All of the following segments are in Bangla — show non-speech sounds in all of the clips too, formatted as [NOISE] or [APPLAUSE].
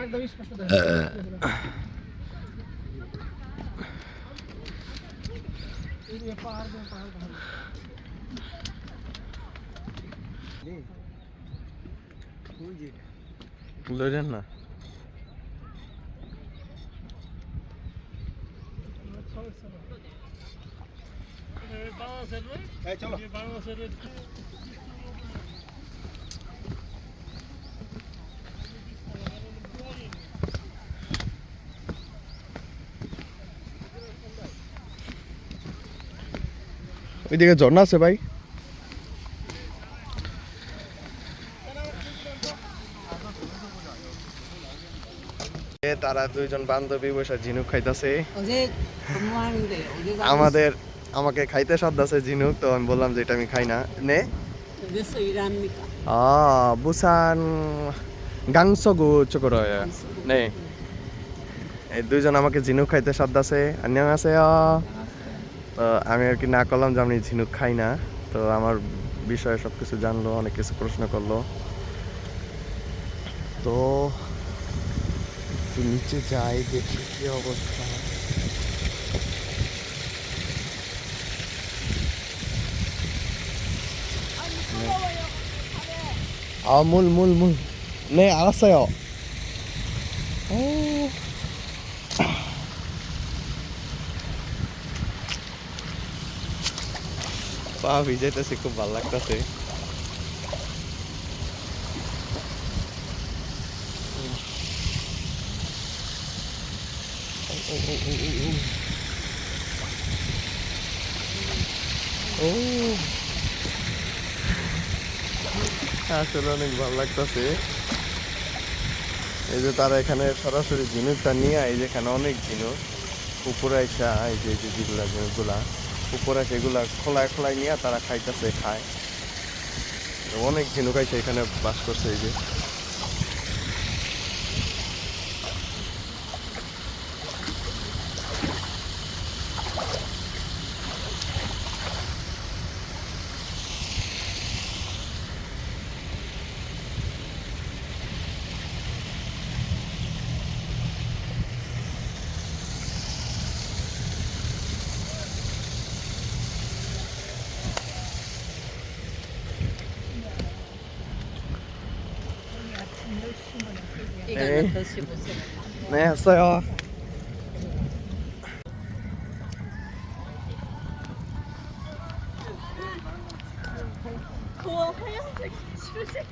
একদম স্পষ্ট দেখা যায়। এই যে পাহাড় দিয়ে পাহাড় দেখা যায়। ওই যে এটা। লইলেন না এই চলো ওইদিকে ঝর্ণা আছে ভাই। আমরা দুইজন বান্ধবী বসে ঝিনুক আমাদের আমাকে খাইতে শব্দাছে ঝিনুক তো আমি বললাম যে এটা আমি খাই না। নে। বুসান নে। এই দুইজন আমাকে ঝিনুক খাইতে শব্দাছে আন্যাং আছে তো আমি আর কি না করলাম যে আমি ঝিনুক খাই না। তো আমার বিষয়ে সব কিছু জানলো অনেক কিছু প্রশ্ন করল। তো একটু নিচে যাই দেখি কি অবস্থা 아, 물, 물, 물. 네, 알았어요. 오. পা ভিজাইতেছে খুব ভালো লাগতেছে আসলে অনেক ভালো লাগতেছে। এই যে তারা এখানে সরাসরি ঝিনুকটা নিয়ে এই যে এখানে অনেক ঝিনুক। উপরে আইসা এই যে যেগুলা ঝিনুকগুলা, উপরে সেগুলা খোলায় খোলায় নিয়ে তারা খাইতেছে, খায়। অনেক ঝিনুক আইসা এখানে বাস করছে, এই যে। 이거 에이. 더 씹으세요. 네 했어요 우와 하얀색 실색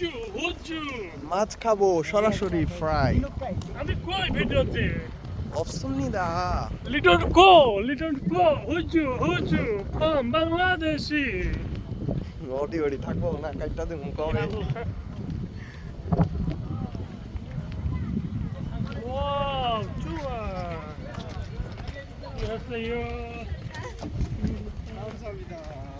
হুজু হুজু মাছ খাবো সরাসরি ফ্রাই আমি কই ভিডিওতে 없습니다 লিটন কো লিটন কো হুজু হুজু ফ্রম বাংলাদেশি 어디 어디 থাকবো না কাইটা দিমু কবে ওয়াও চুয়া 안녕하세요 감사합니다.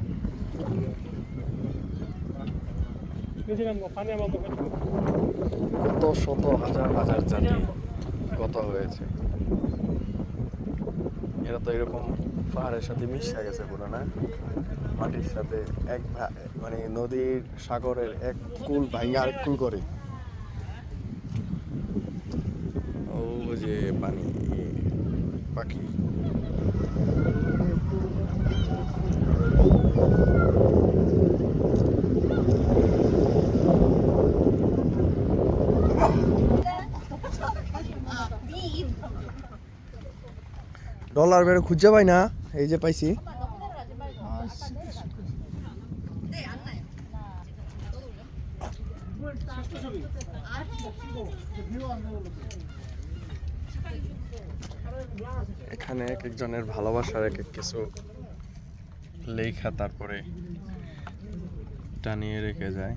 কত শত হাজার হাজার জাতি কত হয়েছে। এরা তো এরকম পাহাড়ের সাথে মিশে গেছে পুরো, না? মাটির সাথে এক মানে নদীর সাগরের এক কুল ভাঙে আরেক কুল করে। ও যে পানি পাখি। ডলার বেরো খুঁজে পাই না, এই যে পাইছি। এখানে এক একজনের ভালোবাসার এক এক কিছু লেখা তারপরে টানিয়ে রেখে যায়।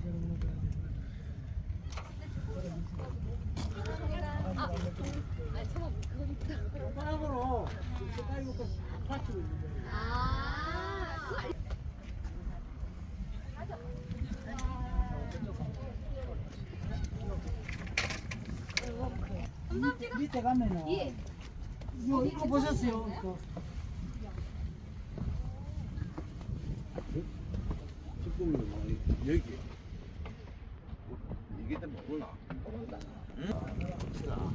이거 이거 보셨어요? 이거. 조금 여기 이게 다 몰라. 응? 자.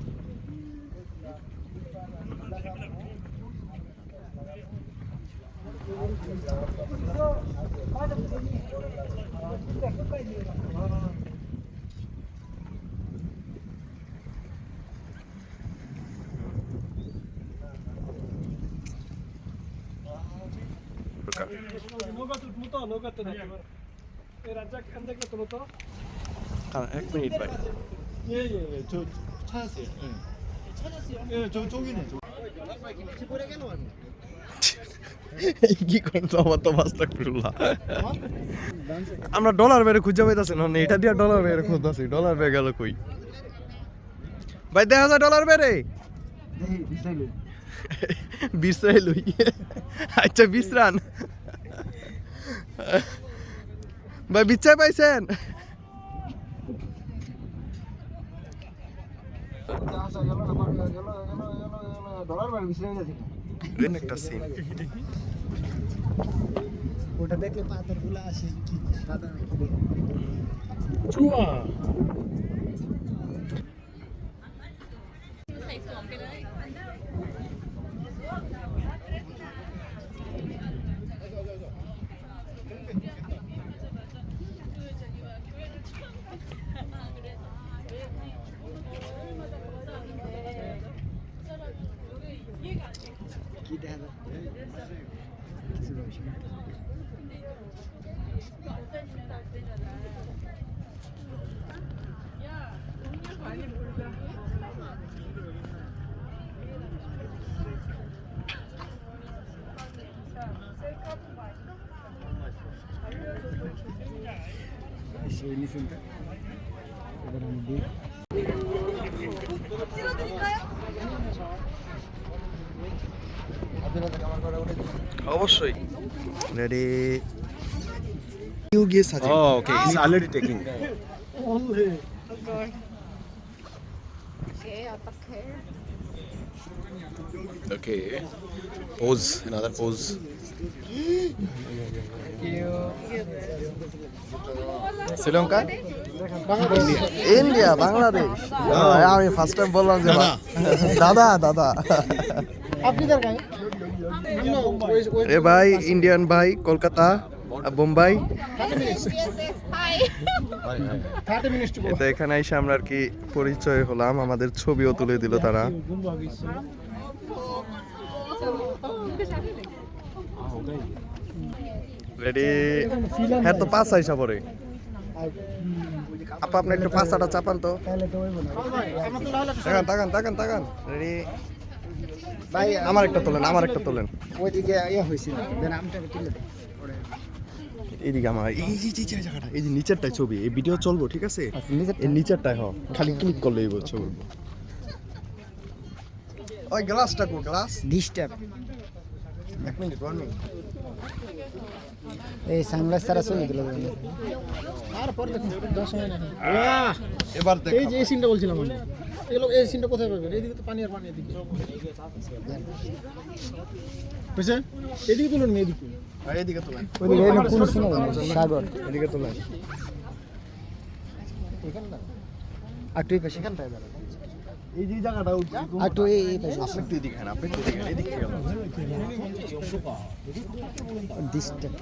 থেকে তুলো তো এক মিনিট ভাই 예예예 저 찾았어요. 예. 찾았어요? 예, 저 저기네. 저. কি করতো আমার তো মাস্টার ফিরুল্লাহ আমরা ডলার বেড়ে খুঁজে পাইতাছি না এটা দিয়ে ডলার বেড়ে খুঁজতেছি ডলার বেড়ে গেল কই ভাই দেখা যায় ডলার বেড়ে বিশ্রাই লই আচ্ছা বিশ্রান ভাই বিচ্ছাই পাইছেন? ওটা দেখলে পাথরগুলা আসে সেই নিচেটা এবার আমি দিই অবশ্যই রেডি ইউ গিয়ে সাজে Oh, okay. It's already taking. Okay. Pose. Another pose. Sri Lanka India Bangladesh হ্যাঁ, আমি ফার্স্ট টাইম বললাম যে বা- দাদা দাদা আপনি দরকার এ ভাই ইন্ডিয়ান ভাই কলকাতা বোম্বাই? এটা এখানে এসে আমরা আর কি পরিচয় হলাম আমাদের ছবিও তুলে দিল তারা। রেডি হ্যাঁ তো পাঁচ আইসা পরে। আপা আপনি একটু পাঁচাটা চাপান তো। তো তাকান তাকান তাকান তাকান। রেডি ভাই আমার একটা তোলেন আমার একটা তোলেন। ওইদিকে ইয়ে হয়েছিল আমটা তুলে দে এইদিকে আমার এই যে যে যে জায়গাটা এই যে নিচেরটাই ছবি এই ভিডিও চলবো ঠিক আছে? আচ্ছা? এই নিচেরটাই হ খালি ক্লিক করলেই ছবি। উঠবো। ওই গ্লাসটা কো গ্লাস ডিস্টার্ব এক মিনিট ওয়ান মিনিট এই সানগ্লাস তারা ছবি দেবেন তারপর দেখুন দশ সময় না এবার দেখ এই যে সিনটা বলছিলাম আমি। এগুলো এই সিনটা কোথায় পাবেন এইদিকে তো পানি আর পানি এদিকে বুঝছে এদিকে তুলুন এদিকে আর এদিকে তোলেন ওইদিকে এই কোন সিন সাগর এদিকে তোলেন এখানে না একটু এই পাশে এখানটায় দাঁড়ান এই যে জায়গাটা একটু এই এই পাশে আপনি একটু এদিকে আপনি একটু এদিকে এদিকে গেল ডিস্টেন্স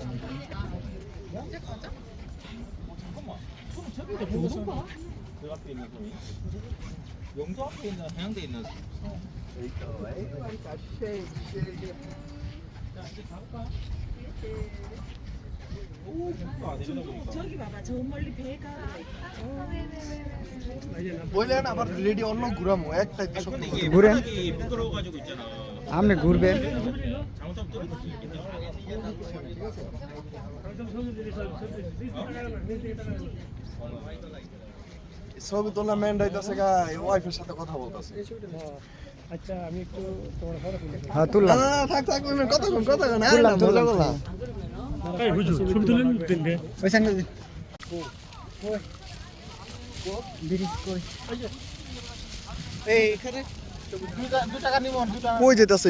그 앞에 있는 거니? 영도 앞에 있는 해양대 있는 বললেন আবার রেডি অন্য ঘুরামো একটাই তো শব্দ ঘুরেন 부끄러워가지고 있잖아. আপনি ঘুরবেন 잘못하면 떨어질 수 있기 때문에. ছবি তোলা ম্যান রাইতাছে গা ওয়াইফের সাথে কথা বলতাছে। আচ্ছা আমি একটু তোমার ফটো হ্যাঁ তুললাম। না, না, থাক থাক কথা কোন কথা কোন আরে তুললাম, তুললাম। এই বুঝু ছবি তুলে দিন। রে ওই সামনে ব্রিজ কই এই এখানে? দু টাকা নিব দু টাকা কই যেতাছে?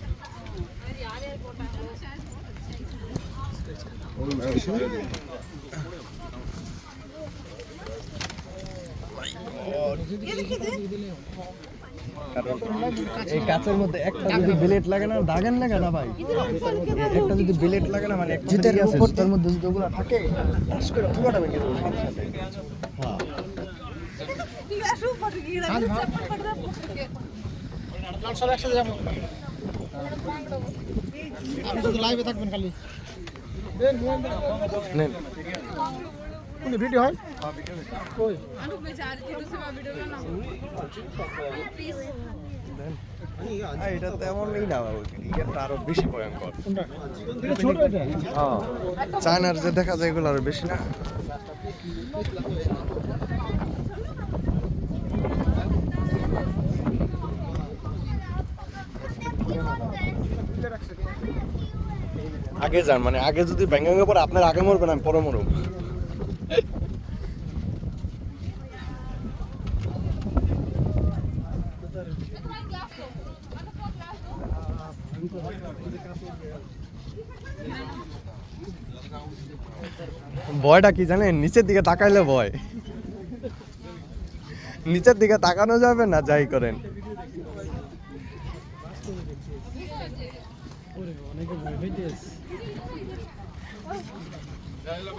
এই কাচের মধ্যে একটা যদি ব্লেড লাগে না দাগেন লাগে না ভাই? একটা যদি ব্লেড লাগে না মানে জুতার উপর তার মধ্যে যদি ওগুলো থাকে টাস করে পুরোটা ভেঙে দেবো সাথে। সাথে হ্যাঁ সব একসাথে যাব। লাইভে থাকবেন খালি। দেন নেন। কোন ভিডিও হয়? কই? এটা তেমনই না এটা আরও বেশি ভয়ঙ্কর। কোনটা? এটা ছোট এটা? হ্যাঁ চায়নার যে দেখা যায় এগুলো আরও বেশি না? আগে যান মানে আগে যদি ভেঙে পরে আপনার আগে মরবেন, আমি পরে মরব। ভয়টা কি জানেন? নিচের দিকে তাকাইলে ভয়। নিচের দিকে তাকানো যাবে না, যাই করেন।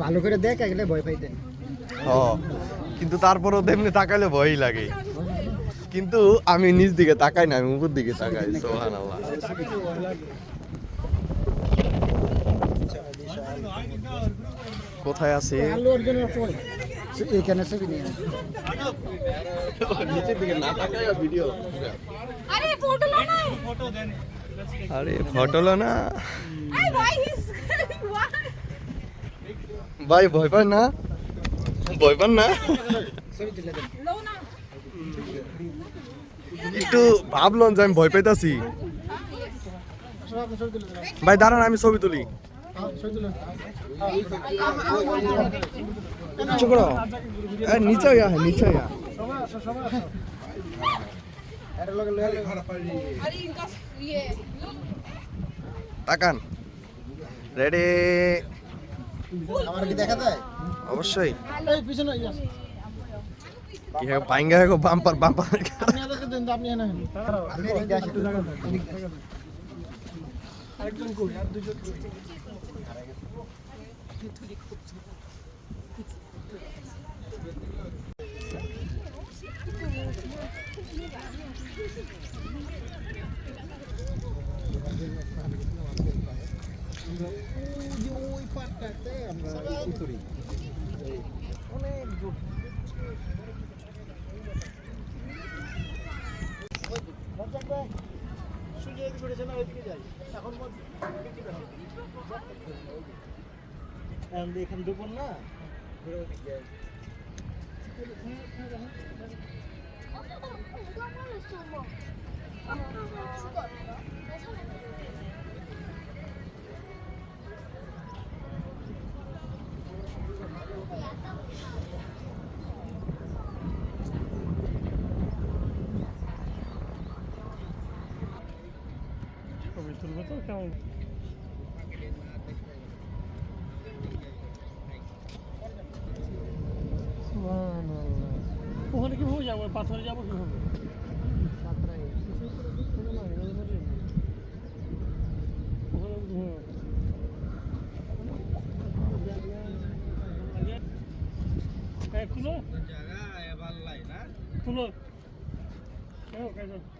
ভালো করে দেখ ভয় ও কিন্তু তারপরও তেমনি তাকাইলে ভয়ই লাগে। কিন্তু আমি নিজ দিকে তাকাই না আমি উপর দিকে তাকাই সোহান আল্লাহ কোথায় আছে? আরে ফটো না। [LAUGHS] ভাই ভয় পান না? ভয় পান না? একটু ভাবলাম যে আমি ভয় পাইতাছি। ভাই দাঁড়ান আমি ছবি তুলি। নিচে নিচে তাকান। রেডি আমার কি দেখা যায় অবশ্যই। এই পিছনে কি পাইঙ্গা বাম্পার বাম্পার। আপনি আদেরকে দেন আপনি এনে আপনি এদিকে আসেন একটু জায়গা দেন। আরেকজন কই আর দুজন কই ওই ওই পাটটাতে আমরা উতরি অনেক দূর রমজান ভাই, সূর্য এদিকে উঠেছে না, ওইদিকে যাই। এখন বল, এদিকে হবে। এখন দিয়ে এখানে দুপুর না ঘুরে ওদিকে যাই। ছবি তুলবো তো কেমন সুবহানাল্লাহ। ওখানে কীভাবে যাব পাথরে যাব কীভাবে ওখানে হুম। এই খুলো খুলো কেন কেন